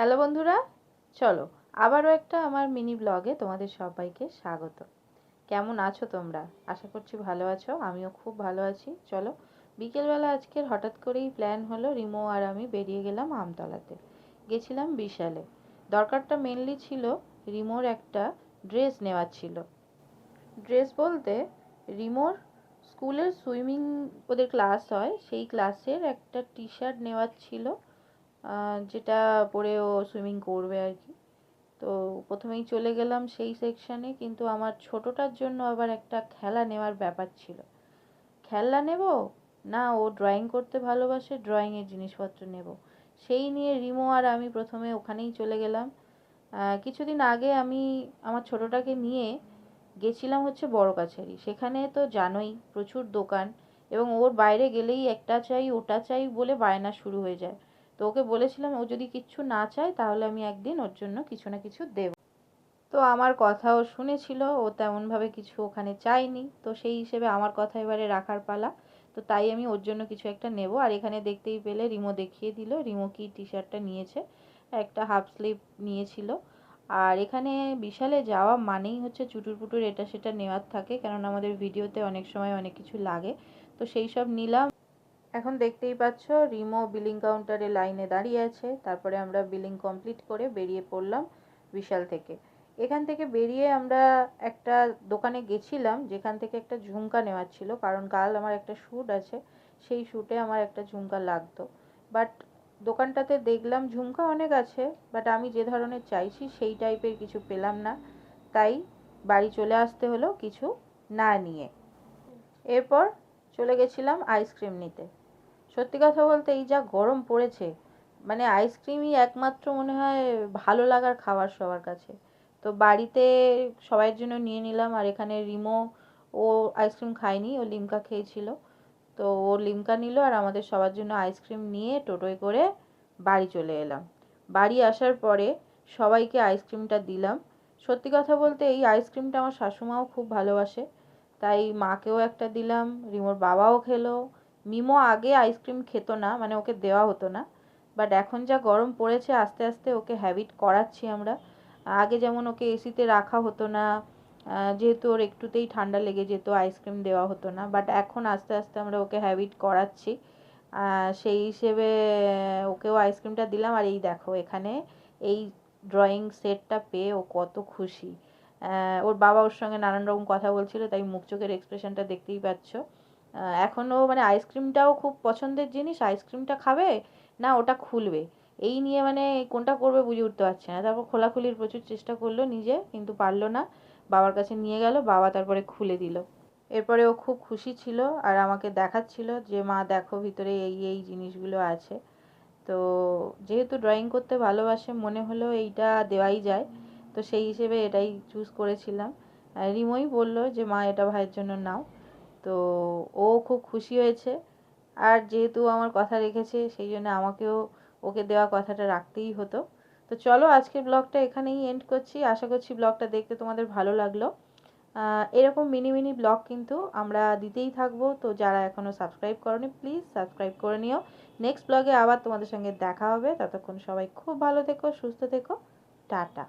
Hello বন্ধুরা, চলো আবারও একটা আমার মিনি ব্লগে তোমাদের সবাইকে স্বাগত। কেমন আছো তোমরা? আশা করছি ভালো আছো, আমিও খুব ভালো আছি। চলো বিকেলবেলা আজকের হঠাৎ করেই প্ল্যান হলো রিমো আর আমি বেরিয়ে গেলাম আমতলাতে। গেছিলাম বিশালে। দরকারটা মেনলি ছিল রিমোর একটা ড্রেস নেওয়ার ছিল। ড্রেস বলতে রিমোর স্কুলের সুইমিং ওদের ক্লাস হয়, সেই ক্লাসের একটা টি শার্ট নেওয়ার ছিল। যেটা পরে ও সুইমিং করবে আর কি। তো প্রথমেই চলে গেলাম সেই সেকশানে কিন্তু আমার ছোটোটার জন্য আবার একটা খেলা নেওয়ার ব্যাপার ছিল। খেলনা নেব? না, ও ড্রয়িং করতে ভালোবাসে ড্রয়িংয়ের জিনিসপত্র নেব। সেই নিয়ে রিমো আর আমি প্রথমে ওখানেই চলে গেলাম। কিছুদিন আগে আমি আমার ছোটোটাকে নিয়ে গেছিলাম হচ্ছে বড় কাছারি সেখানে তো জানোই প্রচুর দোকান এবং ওর বাইরে গেলেই একটা চাই, ওটা চাই বলে বায়না শুরু হয়ে যায়। তো ওকে বলেছিলাম, ও যদি কিচ্ছু না চায়, তাহলে আমি একদিন ওর জন্য কিছু না কিছু দেব। তো আমার কথাও শুনেছিল, ও তেমনভাবে কিছু ওখানে চায়নি। তো সেই হিসেবে আমার কথা এবারে রাখার পালা। তো তাই আমি ওর জন্য কিছু একটা নেব। আর এখানে দেখতেই পেলে রিমো দেখিয়ে দিল। রিমো কি টি শার্টটা নিয়েছে? একটা হাফ স্লিভ নিয়েছিল। আর এখানে বিশালে যাওয়া মানেই হচ্ছে চুটুর পুটুর এটা সেটা নেওয়ার থাকে। কারণ আমাদের ভিডিওতে অনেক সময় অনেক কিছু লাগে। তো সেই সব নিলাম। এখন দেখতেই পাচ্ছ, রিমো বিলিং কাউন্টারে লাইনে দাঁড়িয়ে আছে। তারপরে আমরা বিলিং কমপ্লিট করে বেরিয়ে পড়লাম বিশাল থেকে। এখান থেকে বেরিয়ে আমরা একটা দোকানে গেছিলাম, যেখান থেকে একটা ঝুমকা নেওয়ার ছিল, কারণ কাল আমার একটা শ্যুট আছে, সেই শ্যুটে আমার একটা ঝুমকা লাগতো। বাট দোকানটাতে দেখলাম ঝুমকা অনেক আছে বাট আমি যে ধরনের চাইছি সেই টাইপের কিছু পেলাম না। তাই বাড়ি চলে আসতে হলো কিছু না নিয়ে। এরপর চলে গেছিলাম আইসক্রিম নিতে। সত্যি কথা বলতে এই যা গরম পড়েছে মানে আইসক্রিমই একমাত্র মনে হয় ভালো লাগার খাবার সবার কাছে। তো বাড়িতে সবাইয়ের জন্য নিয়ে নিলাম, আর এখানে রিমো ও আইসক্রিম খায়নি, ও লিমকা খেয়েছিল। তো ও লিমকা নিল, আর আমাদের সবার জন্য আইসক্রিম নিয়ে টোটোয় করে বাড়ি চলে এলাম। বাড়ি আসার পরে সবাইকে আইসক্রিমটা দিলাম। সত্যি কথা বলতে এই আইসক্রিমটা আমার শাশুমাও খুব ভালোবাসে। তাই মাকেও একটা দিলাম, রিমোর বাবাও খেলো মিমো আগে আইসক্রিম খেত না মানে ওকে দেওয়া হতো না। বাট এখন যা গরম পড়েছে, আস্তে আস্তে ওকে হ্যাবিট করাচ্ছি আমরা। আগে যেমন ওকে এসিতে রাখা হতো না যেহেতু ওর একটুতেই ঠান্ডা লেগে যেত আইসক্রিম দেওয়া হতো না। বাট এখন আস্তে আস্তে আমরা ওকে হ্যাবিট করাচ্ছি। সেই হিসেবে ওকেও আইসক্রিমটা দিলাম। আর এই দেখো, এখানে এই ড্রয়িং সেটটা পেয়ে ও কত খুশি। ওর বাবা ওর সঙ্গে নানান রকম কথা বলছিল, তাই মুখ চোখের এক্সপ্রেশনটা দেখতেই পাচ্ছ। এখনও মানে আইসক্রিমটাও খুব পছন্দের জিনিস আইসক্রিমটা খাবে, না ওটা খুলবে। এই নিয়ে মানে কোনটা করবে বুঝে উঠতে পারছে না। তারপর খোলাখুলির প্রচুর চেষ্টা করল নিজে, কিন্তু পারল না। বাবার কাছে নিয়ে গেল, বাবা তারপরে খুলে দিল। এরপরে ও খুব খুশি ছিল আর আমাকে দেখাচ্ছিল যে, মা, দেখো ভিতরে এই এই জিনিসগুলো আছে। তো যেহেতু ড্রয়িং করতে ভালোবাসে, মনে হলো এইটা দেওয়াই যায়। তো সেই হিসেবে এটাই চুজ করেছিলাম। রিমোই বলল যে, মা, এটা ভাইয়ের জন্য নাও। তো ও খুব খুশি হয়েছে। আর যেহেতু আমার কথা রেখেছে, সেই জন্য আমাকেও ওকে দেওয়া কথাটা রাখতেই হতো। তো চলো আজকের ব্লগটা এখানেই এন্ড করছি। আশা করছি ব্লগটা দেখতে তোমাদের ভালো লাগল। এরকম মিনি মিনি ব্লগ কিন্তু আমরা দিতেই থাকব। তো যারা এখনও সাবস্ক্রাইব করনি প্লিজ সাবস্ক্রাইব করে নিও। নেক্সট ব্লগে আবার তোমাদের সঙ্গে দেখা হবে। ততক্ষণ সবাই খুব ভালো থেকো, সুস্থ থেকো। টাটা।